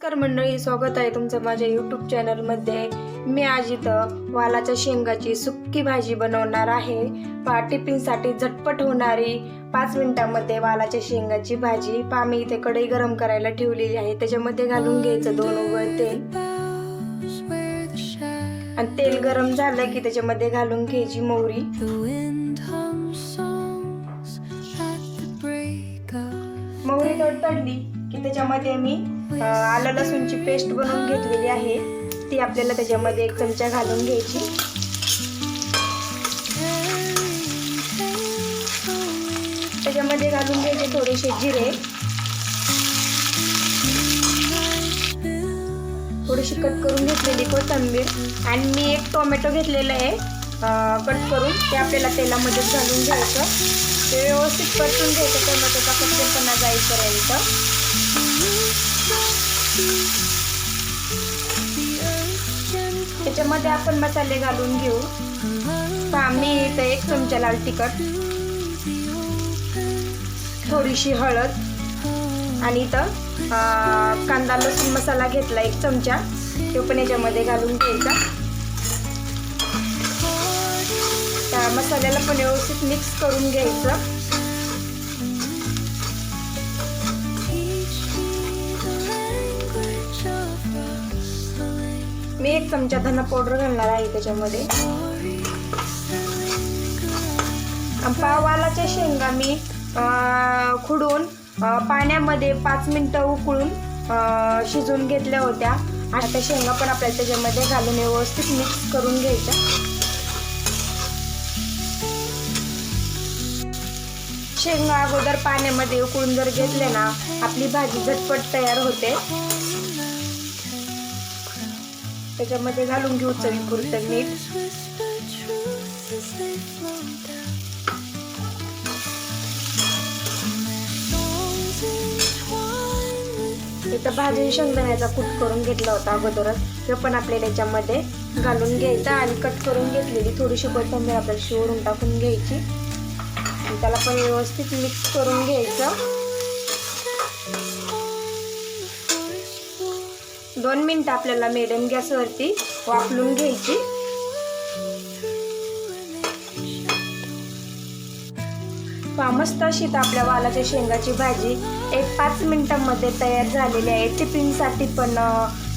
नमस्कार मंडळी स्वागत आहे तुमचं माझ्या यूट्यूब चॅनलमध्ये मी आज इथं वालाच्या शेंगाची सुक्की भाजी बनवणार आहे. पा टिफिनसाठी झटपट होणारी पाच मिनिटामध्ये वालाच्या शेंगाची भाजी पा मी इथे कढई गरम करायला ठेवलेली आहे. त्याच्यामध्ये घालून घ्यायचं दोन उघड तेल. आणि तेल गरम झालं की त्याच्यामध्ये घालून घ्यायची मोहरी. मोहरी तडतडली की त्याच्यामध्ये मी आलं लसूणची पेस्ट बनवून घेतलेली आहे. ती आपल्याला त्याच्यामध्ये एक चमचा घालून घ्यायची. त्याच्यामध्ये घालून घ्यायचे थोडेसे जिरे. थोडीशी कट करून घेतलेली कोथंबीर. आणि मी एक टोमॅटो घेतलेलं आहे. कट करून ते आपल्याला तेलामध्येच घालून घ्यायचं. ते व्यवस्थित परतून घ्यायचं टोमॅटोचा कच्चेपणा जाईपर्यंत. त्याच्यामध्ये आपण मसाले घालून घेऊ. पहा मी इथं एक चमचा लाल तिखट थोडीशी हळद आणि इथं कांदा लसूण मसाला घेतला एक चमचा. तो पण याच्यामध्ये घालून घ्यायचा. त्या मसाल्याला पण व्यवस्थित मिक्स करून घ्यायचं. एक चमचा धना पावडर घालणार आहे त्याच्यामध्ये. पावालाच्या शेंगा मी खुडून पाण्यामध्ये पाच मिनटं उकळून शिजवून घेतल्या होत्या. आता शेंगा पण आपल्याला त्याच्यामध्ये घालून व्यवस्थित मिक्स करून घ्यायच्या. शेंगा अगोदर पाण्यामध्ये उकळून जर घेतले ना आपली भाजी झटपट तयार होते. त्याच्यामध्ये घालून घेऊ चवीपुरतं मीठ. इथं भाजून शेंगदाण्याचा कूट करून घेतला होता अगोदरच. ते पण आपल्याला याच्यामध्ये घालून घ्यायचा आणि कट करून घेतलेली थोडीशी कोथिंबीर आपल्याला शिवरून टाकून घ्यायची. आणि त्याला पण व्यवस्थित मिक्स करून घ्यायचं. दोन मिनटं आपल्याला मिडियम गॅसवरती वाफलून घ्यायची. मस्त अशी आपल्या वालाच्या शेंगाची भाजी एक पाच मिनिटांमध्ये तयार झालेली आहे. टिफिनसाठी पण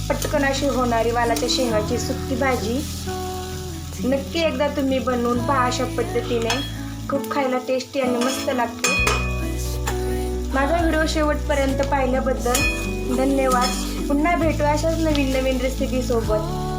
पटकन अशी होणारी वालाच्या शेंगाची सुकी भाजी. नक्की एकदा तुम्ही बनवून पहा अशा पद्धतीने. खूप खायला टेस्टी आणि मस्त लागते. माझा व्हिडिओ शेवटपर्यंत पाहिल्याबद्दल धन्यवाद. पुन्हा भेटू अशाच नवीन नवीन रेसिपी सोबत.